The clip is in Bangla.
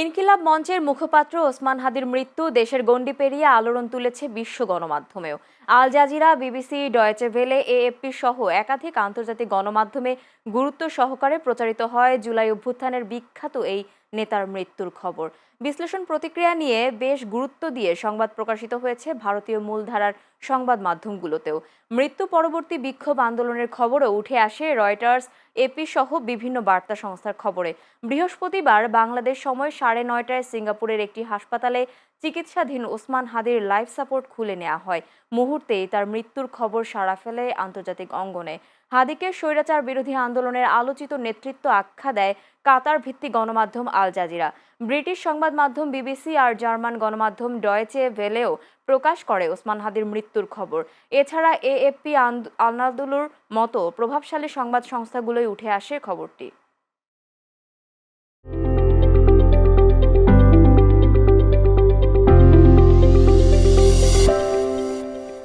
ইনকিলাব মঞ্চের মুখপাত্র ওসমান হাদির মৃত্যু, দেশের গণ্ডি পেরিয়ে আলোড়ন তুলেছে বিশ্ব গণমাধ্যমেও। Al Jazeera, BBC, Deutsche Welle, AFP সহ একাধিক আন্তর্জাতিক গণমাধ্যমে গুরুত্ব সহকারে প্রচারিত হয় জুলাই অভ্যুত্থানের বিখ্যাত এই নেতার মৃত্যুর খবর। বিশ্লেষণ প্রতিক্রিয়া নিয়ে বেশ গুরুত্ব দিয়ে সংবাদ প্রকাশিত হয়েছে ভারতীয় মূলধারার সংবাদ মাধ্যমগুলোতেও। মৃত্যু পরবর্তী বিক্ষোভ আন্দোলনের খবরও উঠে আসে রয়টার্স, এপি সহ বিভিন্ন বার্তা সংস্থার খবরে। বৃহস্পতিবার বাংলাদেশ সময় সাড়ে নয়টায় সিঙ্গাপুরের একটি হাসপাতালে চিকিৎসাধীন ওসমান হাদির লাইফ সাপোর্ট খুলে নেওয়া হয়। মুহূর্তেই তার মৃত্যুর খবর সাড়া ফেলে আন্তর্জাতিক অঙ্গনে। হাদিকে স্বৈরাচার বিরোধী আন্দোলনের আলোচিত নেতৃত্ব আখ্যা দেয় কাতার ভিত্তিক গণমাধ্যম আল জাজিরা। ব্রিটিশ সংবাদ মাধ্যম বিবিসি আর জার্মান গণমাধ্যম ডয়েচে ভেলেও প্রকাশ করে ওসমান হাদির মৃত্যুর খবর। এছাড়া এএফপি আনাদুলুর মতো প্রভাবশালী সংবাদ সংস্থাগুলোই উঠে আসে খবরটি।